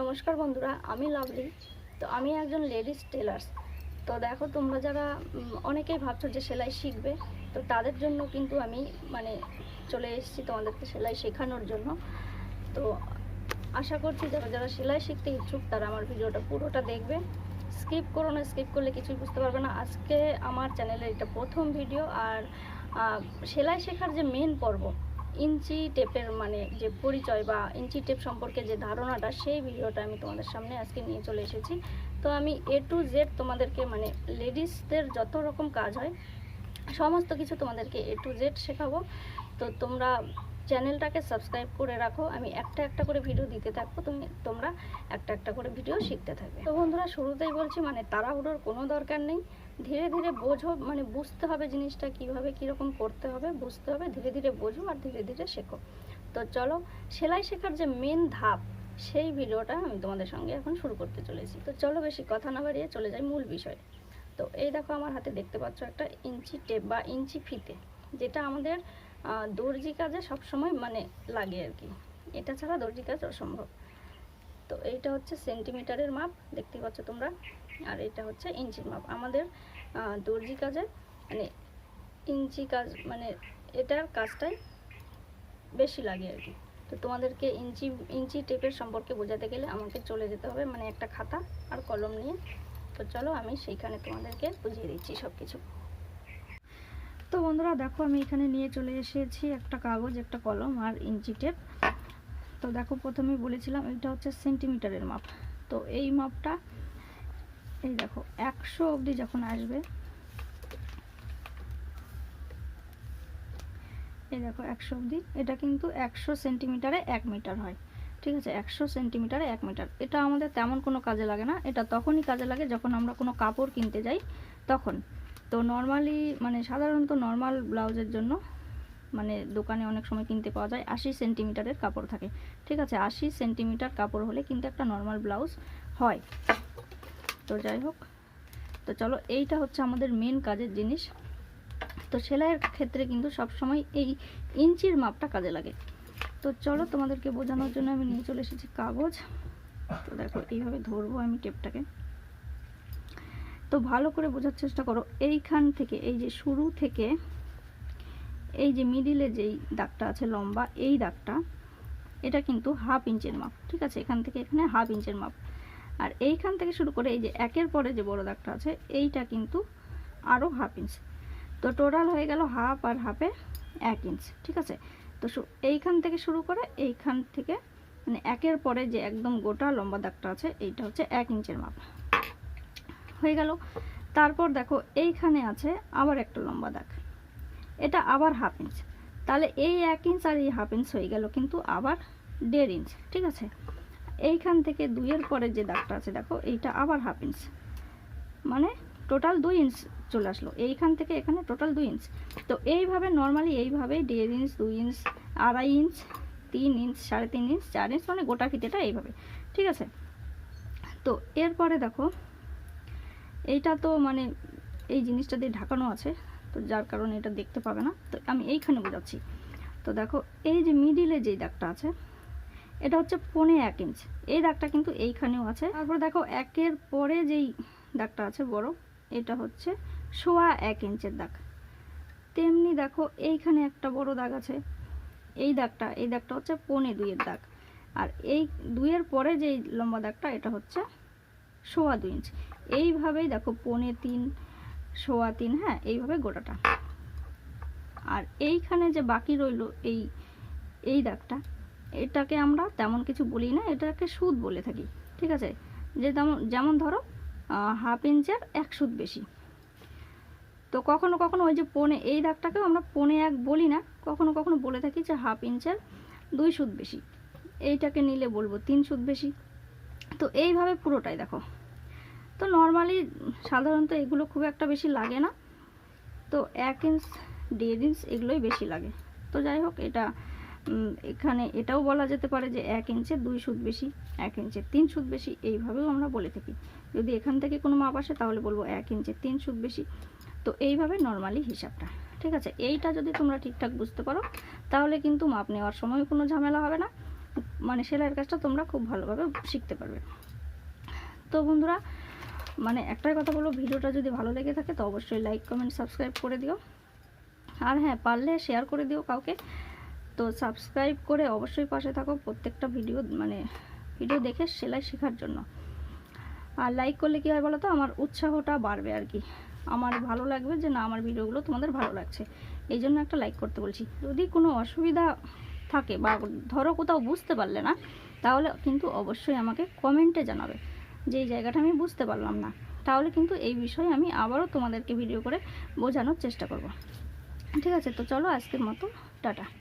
নমস্কার বন্ধুরা, আমি লাভলি। তো আমি একজন লেডিস টেলার্স তো দেখো, তোমরা যারা অনেকেই ভাবছ যে সেলাই শিখবে, তো তাদের জন্য কিন্তু আমি মানে চলে এসেছি তোমাদেরকে সেলাই শেখানোর জন্য। তো আশা করছি যারা যারা সেলাই শিখতে ইচ্ছুক, তারা আমার ভিডিওটা পুরোটা দেখবে। স্কিপ করো না, স্কিপ করলে কিছুই বুঝতে পারবে না। আজকে আমার চ্যানেলের এটা প্রথম ভিডিও, আর সেলাই শেখার যে মেন পর্ব ইঞ্চি টেপের মানে যে পরিচয় বা ইঞ্চি টেপ সম্পর্কে যে ধারণাটা, সেই ভিডিওটা আমি তোমাদের সামনে আজকে নিয়ে চলে এসেছি। তো আমি এ টু জেড তোমাদেরকে মানে লেডিসদের যত রকম কাজ হয়, সমস্ত কিছু তোমাদেরকে এ টু জেড শেখাবো। তো তোমরা চ্যানেলটাকে সাবস্ক্রাইব করে রাখো। আমি একটা একটা করে ভিডিও দিতে থাকব, তুমি, তোমরা একটা একটা করে ভিডিও শিখতে থাকবে। তো বন্ধুরা, শুরুতেই বলছি মানে তাড়াহুড়োর কোনো দরকার নেই। ধীরে ধীরে বোঝো মানে বুঝতে হবে জিনিসটা কীভাবে, কীরকম করতে হবে, বুঝতে হবে, ধীরে ধীরে বোঝো আর ধীরে ধীরে শেখো। তো চলো, সেলাই শেখার যে মেন ধাপ, সেই ভিডিওটা আমি তোমাদের সঙ্গে এখন শুরু করতে চলেছি। তো চলো বেশি কথা না বাড়িয়ে চলে যাই মূল বিষয়। তো এই দেখো আমার হাতে দেখতে পাচ্ছ একটা ইঞ্চি টেপ বা ইঞ্চি ফিতে, যেটা আমাদের দর্জি কাজে সবসময় মানে লাগে আর কি। এটা ছাড়া দর্জি কাজ অসম্ভব। তো এইটা হচ্ছে সেন্টিমিটারের মাপ, দেখতে পাচ্ছ তোমরা? আর এটা হচ্ছে ইঞ্চির মাপ। আমাদের দর্জি কাজে মানে ইঞ্চি কাজ মানে এটার কাজটাই বেশি লাগে আর কি। তো তোমাদেরকে ইঞ্চি ইঞ্চি টেপের সম্পর্কে বোঝাতে গেলে আমাকে চলে যেতে হবে মানে একটা খাতা আর কলম নিয়ে। তো চলো আমি সেইখানে তোমাদেরকে বুঝিয়ে দিচ্ছি সব কিছু তো বন্ধুরা, দেখো আমি এখানে নিয়ে চলে এসেছি একটা কাগজ, একটা কলম আর ইঞ্চি টেপ। তো দেখো প্রথমেই বলেছিলাম এটা হচ্ছে সেন্টিমিটারের মাপ। তো এই মাপটা এই দেখো, একশো অবধি যখন আসবে, এই দেখো, একশো অবধি, এটা কিন্তু একশো সেন্টিমিটারে এক মিটার হয়, ঠিক আছে? একশো সেন্টিমিটারে এক মিটার। এটা আমাদের তেমন কোনো কাজে লাগে না, এটা তখনই কাজে লাগে যখন আমরা কোনো কাপড় কিনতে যাই, তখন। তো নর্মালি মানে সাধারণত নর্মাল ব্লাউজের জন্য মানে দোকানে অনেক সময় কিনতে পাওয়া যায়, আশি সেন্টিমিটারের কাপড় থাকে, ঠিক আছে? আশি সেন্টিমিটার কাপড় হলে কিন্তু একটা নর্মাল ব্লাউজ হয়। তো যাই হোক, তো চলো এইটা হচ্ছে আমাদের মেন কাজের জিনিস। তো সেলাইয়ের ক্ষেত্রে কিন্তু সব সময় এই ইঞ্চির মাপটা কাজে লাগে। তো চলো তোমাদেরকে বোঝানোর জন্য আমি নিয়ে চলে এসেছি কাগজ। তো দেখো, এইভাবে ধরবো আমি টেপটাকে। তো ভালো করে বোঝার চেষ্টা করো, এইখান থেকে, এই যে শুরু থেকে, এই যে মিডিলে যেই দাগটা আছে, লম্বা, এই দাগটা, এটা কিন্তু হাফ ইঞ্চের মাপ, ঠিক আছে? এখান থেকে এখানে হাফ ইঞ্চের মাপ। আর এইখান থেকে শুরু করে এই যে একের পরে যে বড় দাগটা আছে, এইটা কিন্তু আরও হাফ ইঞ্চ তো টোটাল হয়ে গেল হাফ আর হাফে এক ইঞ্চ ঠিক আছে? তো এইখান থেকে শুরু করে এইখান থেকে মানে একের পরে যে একদম গোটা লম্বা দাগটা আছে, এইটা হচ্ছে এক ইঞ্চের মাপ। হয়ে গেল। তারপর দেখো এইখানে আছে আবার একটা লম্বা দাগ। এটা আবার হাফ ইঞ্চ তাহলে এই এক ইঞ্চ আর এই হাফ ইঞ্চ হয়ে গেল কিন্তু আবার দেড় ইঞ্চ ঠিক আছে? এইখান থেকে দুইয়ের পরে যে দাগটা আছে, দেখো, এইটা আবার হাফ ইঞ্চ মানে টোটাল দুই ইঞ্চ চলে আসলো। এইখান থেকে এখানে টোটাল দুই ইঞ্চ তো এইভাবে নর্মালি এইভাবেই দেড় ইঞ্চ দুই ইঞ্চ আড়াই ইঞ্চ তিন ইঞ্চ সাড়ে তিন ইঞ্চ চার ইঞ্চ মানে গোটা ফিতেটা এইভাবে। ঠিক আছে? তো এরপরে দেখো, এইটা তো মানে এই জিনিসটা দিয়ে ঢাকানো আছে, তো যার কারণে এটা দেখতে পাবে না। তো আমি এইখানে বোঝাচ্ছি। তো দেখো, এই যে মিডিলে যেই দাগটা আছে এটা হচ্ছে পনে এক ইঞ্চ এই দাগটা কিন্তু এইখানেও আছে। তারপর দেখো, একের পরে যেই দাগটা আছে বড়, এটা হচ্ছে সোয়া এক ইঞ্চের দাগ। তেমনি দেখো, এইখানে একটা বড় দাগ আছে। এই দাগটা এই দাগটা হচ্ছে পনে দুইয়ের দাগ। আর এই দুইয়ের পরে যেই লম্বা দাগটা, এটা হচ্ছে সোয়া দুই ইঞ্চ এইভাবেই দেখো, পনে তিন, সোয়া তিন হ্যাঁ এইভাবে গোটাটা। আর এইখানে যে বাকি রইল এই এই দাগটা এটাকে আমরা তেমন কিছু বলি না, এটাকে সুদ বলে থাকি, ঠিক আছে? যে তেমন, যেমন ধরো হাফ ইঞ্চের এক সুদ বেশি। তো কখনো কখনো ওই যে পনে, এই দাগটাকেও আমরা পনে এক বলি না, কখনো কখনো বলে থাকি যে হাফ ইঞ্চের দুই সুদ বেশি। এইটাকে নিলে বলব তিন সুদ বেশি। তো এইভাবে পুরোটাই দেখো। তো নর্মালি সাধারণত এগুলো খুব একটা বেশি লাগে না। তো এক ইঞ্চ, দেড় ইঞ্চ এগুলোই বেশি লাগে। তো যাই হোক, এটা এখানে এটাও বলা যেতে পারে যে এক ইঞ্চের দুই সুদ বেশি, এক ইঞ্চের তিন সুদ বেশি, এইভাবেও আমরা বলে থাকি। যদি এখান থেকে কোনো মাপ আসে তাহলে বলব এক ইঞ্চের তিন সুদ বেশি। তো এইভাবে নর্মালি হিসাবটা, ঠিক আছে? এইটা যদি তোমরা ঠিকঠাক বুঝতে পারো, তাহলে কিন্তু মাপ নেওয়ার সময় কোনো ঝামেলা হবে না। মানে সেলাইয়ের কাজটা তোমরা খুব ভালোভাবে শিখতে পারবে। তো বন্ধুরা মানে একটাই কথা বলব, ভিডিওটা যদি ভালো লেগে থাকে তো অবশ্যই লাইক কমেন্ট সাবস্ক্রাইব করে দিও। আর হ্যাঁ পারলে শেয়ার করে দিও কাউকে। তো সাবস্ক্রাইব করে অবশ্যই পাশে থাকো প্রত্যেকটা ভিডিও মানে ভিডিও দেখে সেলাই শেখার জন্য। আর লাইক করলে কী হয় বলো তো? আমার উৎসাহটা বাড়বে আর কি। আমার ভালো লাগবে যে না, আমার ভিডিওগুলো তোমাদের ভালো লাগছে। এই জন্য একটা লাইক করতে বলছি। যদি কোনো অসুবিধা থাকে বা ধরো কোথাও বুঝতে পারলে না, তাহলে কিন্তু অবশ্যই আমাকে কমেন্টে জানাবে। যে এই জায়গাটা আমি বুঝতে পারলাম না, তাহলে কিন্তু এই বিষয়ে আমি আবারও তোমাদেরকে ভিডিও করে বোঝানোর চেষ্টা করব। ঠিক আছে, তো চলো আজকের মতো, টাটা।